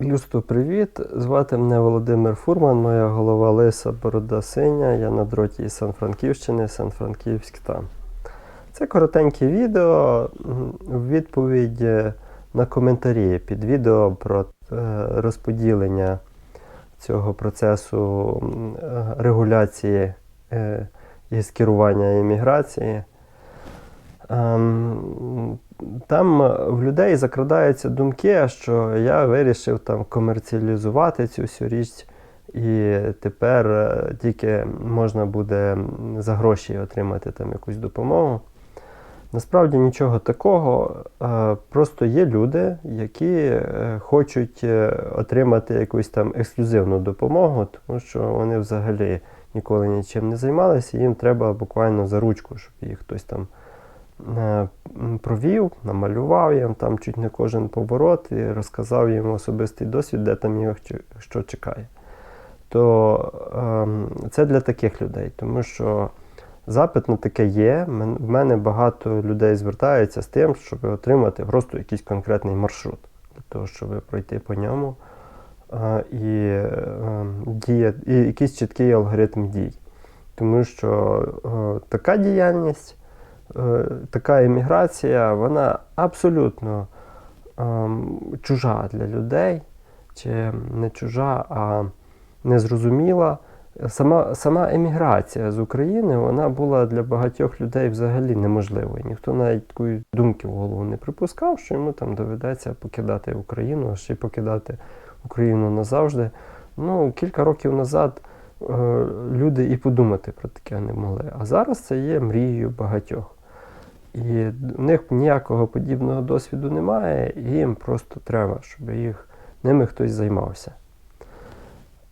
Люсто, привіт! Звати мене Володимир Фурман, моя голова лиса, борода синя. Я на дроті із Сан-Франківщини, Сан-Франківськ там. Це коротеньке відео в відповідь на коментарі під відео про е, розподілення цього процесу е, регуляції е, і скерування імміграції. Там в людей закрадаються думки, що я вирішив там комерціалізувати цю всю річ, і тепер е, тільки можна буде за гроші отримати там якусь допомогу. Насправді нічого такого. е, Просто є люди, які е, хочуть е, отримати якусь там ексклюзивну допомогу, тому що вони взагалі ніколи нічим не займалися, їм треба буквально за ручку, щоб їх хтось там е, провів, намалював їм там чуть не кожен поворот і розказав їм особистий досвід, де там його що чекає. То ем, це для таких людей, тому що запит на таке є. В мене багато людей звертаються з тим, щоб отримати просто якийсь конкретний маршрут, для того, щоб пройти по ньому е, і, е, діє, і якийсь чіткий алгоритм дій. Тому що е, така діяльність, е, така імміграція, вона абсолютно ем, чужа для людей, чи не чужа, а незрозуміла. Сама, сама еміграція з України вона була для багатьох людей взагалі неможливою. Ніхто навіть такої думки в голову не припускав, що йому там доведеться покидати Україну, а ще й покидати Україну назавжди. Ну, кілька років назад е, люди і подумати про таке не могли. А зараз це є мрією багатьох. І в них ніякого подібного досвіду немає, і їм просто треба, щоб їх ними хтось займався.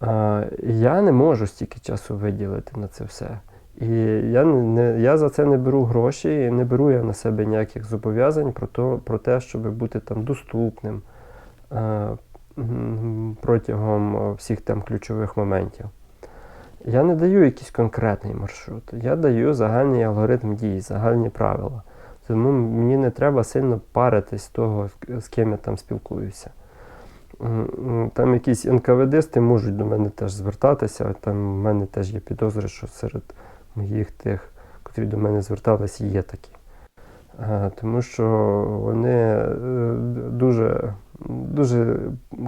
Е, Я не можу стільки часу виділити на це все. І я, не, я за це не беру гроші, і не беру я на себе ніяких зобов'язань про, то, про те, щоб бути там доступним е, протягом всіх там ключових моментів. Я не даю якийсь конкретний маршрут, я даю загальний алгоритм дій, загальні правила. Тому мені не треба сильно паритись того, з ким я там спілкуюся. Там якісь НКВДсти можуть до мене теж звертатися. Там в мене теж є підозри, що серед моїх тих, котрі до мене зверталися, є такі. Тому що вони е, дуже, дуже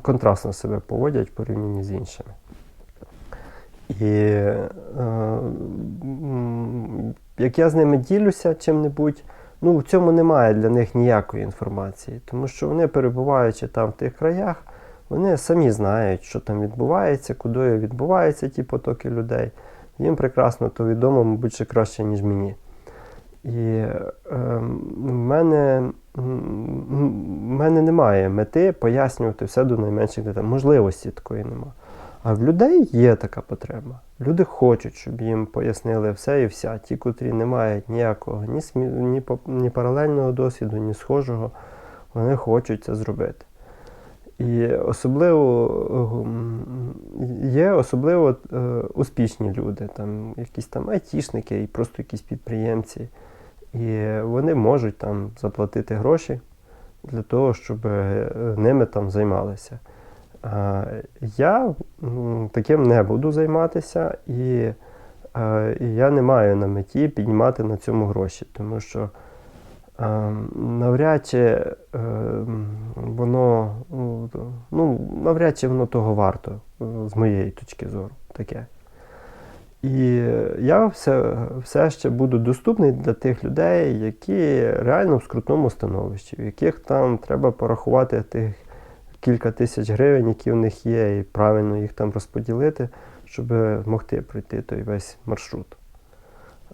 контрастно себе поводять в порівнянні з іншими. І е, як я з ними ділюся чим-небудь, ну в цьому немає для них ніякої інформації, тому що вони, перебуваючи там в тих краях, вони самі знають, що там відбувається, куди відбуваються ті потоки людей. Їм прекрасно то відомо, мабуть, ще краще, ніж мені. І е, в мене, в мене немає мети пояснювати все до найменших деталей. Можливості такої нема. А в людей є така потреба. Люди хочуть, щоб їм пояснили все і вся. Ті, котрі не мають ніякого ні, смі... ні, ні паралельного досвіду, ні схожого, вони хочуть це зробити. І особливо є особливо е, успішні люди, там якісь там айтішники і просто якісь підприємці. І вони можуть там заплатити гроші для того, щоб е, ними там займалися. А, Я таким не буду займатися, і, е, я не маю на меті піднімати на цьому гроші, тому що е, навряд чи е, воно ну, ну, навряд чи воно того варто, е, з моєї точки зору, таке. І я все, все ще буду доступний для тих людей, які реально в скрутному становищі, в яких там треба порахувати тих кілька тисяч гривень, які в них є, і правильно їх там розподілити, щоб могти пройти той весь маршрут.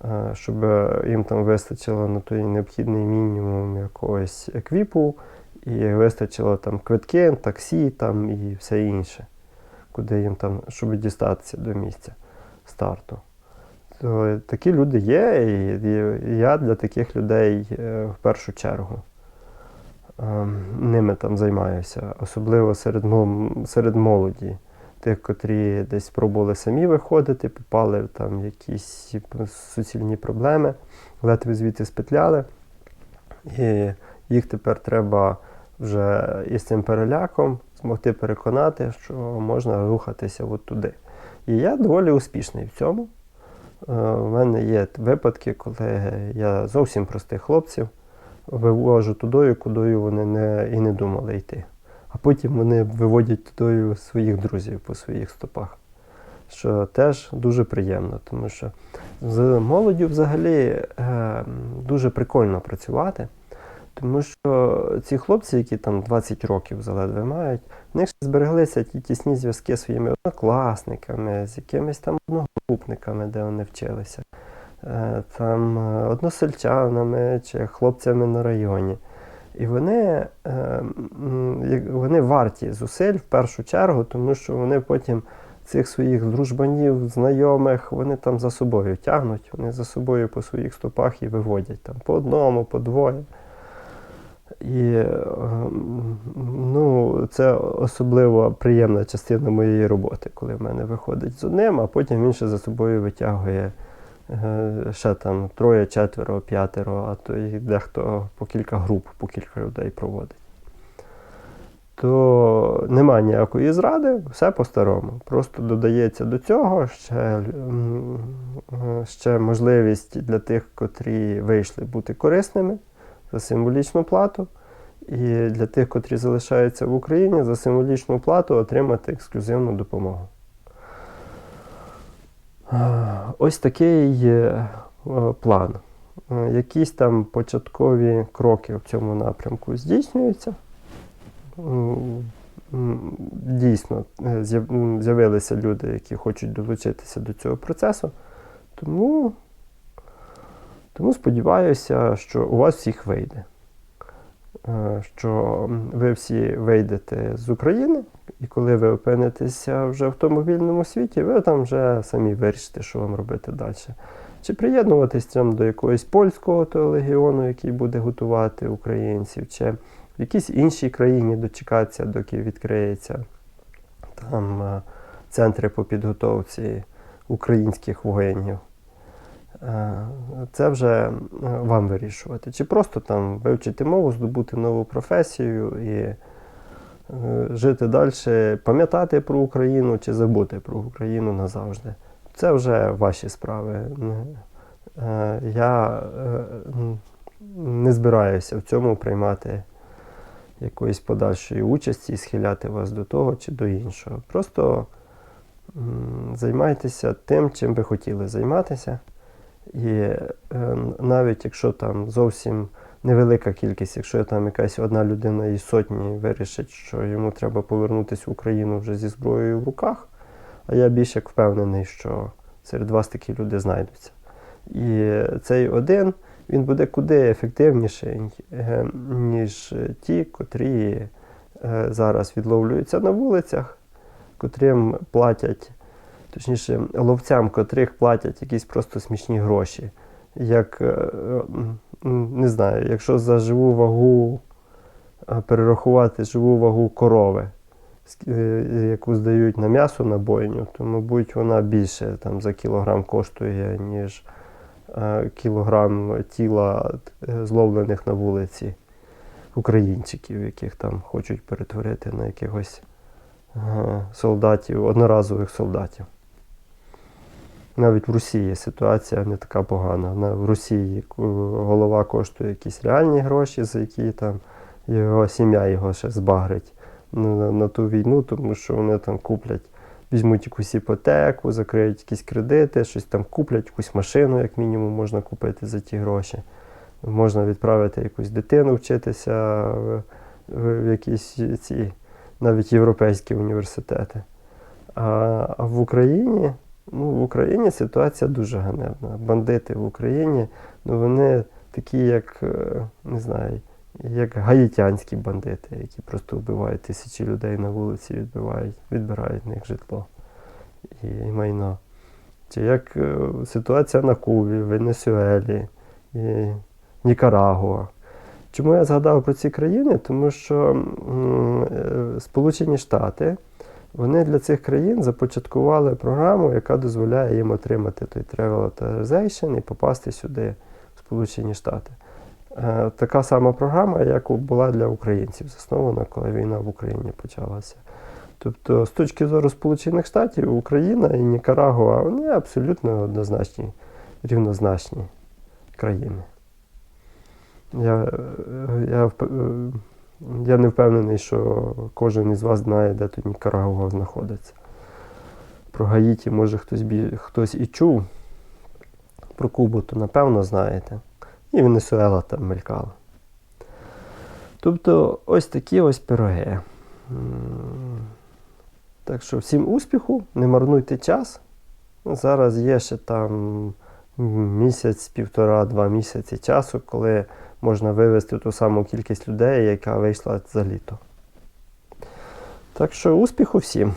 Е, Щоб їм там вистачило на той необхідний мінімум якогось еквіпу, і вистачило там квитки, таксі там і все інше, куди їм там, щоб дістатися до місця старту. То такі люди є, і, я для таких людей е, в першу чергу ними там займаюся, особливо серед, серед молоді, тих, котрі десь пробували самі виходити, попали в там якісь суцільні проблеми, ледве звідти спетляли. І їх тепер треба вже із цим переляком, змогти переконати, що можна рухатися от туди. І я доволі успішний в цьому. Е, У мене є випадки, коли я зовсім простих хлопців вивожу тудою, кудою вони не, і не думали йти. А потім вони виводять тудою своїх друзів по своїх стопах. Що теж дуже приємно, тому що з молоддю взагалі е, дуже прикольно працювати, тому що ці хлопці, які там 20 років заледве мають, в них ще збереглися ті тісні зв'язки зі своїми однокласниками, з якимись там одногрупниками, де вони вчилися, там е, односельчанами чи хлопцями на районі. І вони, е, вони варті зусиль в першу чергу, тому що вони потім цих своїх дружбанів, знайомих, вони там за собою тягнуть, вони за собою по своїх стопах і виводять там по одному, по двоє. І е, ну, це особливо приємна частина моєї роботи, коли в мене виходить з одним, а потім він ще за собою витягує е, ще там троє, четверо, п'ятеро, а то і дехто по кілька груп, по кілька людей проводить. То нема ніякої зради, все по-старому. Просто додається до цього ще, е, ще можливість для тих, котрі вийшли бути корисними за символічну плату. І для тих, котрі залишаються в Україні, за символічну плату отримати ексклюзивну допомогу. Ось такий е, план. Е, Якісь там початкові кроки в цьому напрямку здійснюються. Дійсно, е, з'явилися люди, які хочуть долучитися до цього процесу. Тому, тому сподіваюся, що у вас всіх вийде. Е, Що ви всі вийдете з України, і коли ви опинитеся вже в тому вільному світі, ви там вже самі вирішите, що вам робити далі. Чи приєднуватись там до якогось польського легіону, який буде готувати українців, чи в якійсь іншій країні дочекатися, доки відкриється там е, центри по підготовці українських воїнів. Е, Це вже е, вам вирішувати. Чи просто там вивчити мову, здобути нову професію і е, жити далі, пам'ятати про Україну чи забути про Україну назавжди. Це вже ваші справи. Я не збираюся в цьому приймати якоїсь подальшої участі і схиляти вас до того чи до іншого. Просто займайтеся тим, чим ви хотіли займатися. І е, навіть якщо там зовсім невелика кількість, якщо там якась одна людина із сотні вирішить, що йому треба повернутися в Україну вже зі зброєю в руках, а я більш як впевнений, що серед вас такі люди знайдуться. І цей один він буде куди ефективніший, е, ніж ті, котрі е, зараз відловлюються на вулицях, котрим платять точніше, ловцям, котрих платять якісь просто смішні гроші. Як, е, не знаю, якщо за живу вагу е, перерахувати живу вагу корови, е, яку здають на м'ясо на бойню, то, мабуть, вона більше там, за кілограм коштує, ніж е, кілограм тіла е, зловлених на вулиці українчиків, яких там хочуть перетворити на якихось е, солдатів, одноразових солдатів. Навіть в Росії ситуація не така погана. На, в Росії е, голова коштує якісь реальні гроші, за які там його сім'я його ще збагрить на, на ту війну, тому що вони там куплять, візьмуть якусь іпотеку, закриють якісь кредити, щось там куплять, якусь машину, як мінімум, можна купити за ті гроші. Можна відправити якусь дитину вчитися в, в якісь ці навіть європейські університети. А, а в Україні, ну, в Україні ситуація дуже ганебна. Бандити в Україні, ну вони такі, як е, не знаю, як гаїтянські бандити, які просто вбивають тисячі людей на вулиці, відбивають, відбирають в них житло і майно. Чи як е, ситуація на Кубі, Венесуелі, і Нікарагуа. Чому я згадав про ці країни? Тому що е, Сполучені Штати вони для цих країн започаткували програму, яка дозволяє їм отримати той travel authorization і попасти сюди, в Сполучені Штати. е, така сама програма, як була для українців, заснована, коли війна в Україні почалася. Тобто, з точки зору Сполучених Штатів, Україна і Нікарагуа вони абсолютно однозначні, рівнозначні країни. Я, е, я, е, я не впевнений, що кожен із вас знає, де тут Нікарагуа знаходиться. Про Гаїті, може, хтось, бі... хтось і чув. Про Кубу, то напевно знаєте. І Венесуела там мелькала. Тобто ось такі ось пироги. Так що всім успіху, не марнуйте час. Зараз є ще там місяць, півтора-два місяці часу, коли можна вивести ту саму кількість людей, яка вийшла за літо. Так що успіху всім!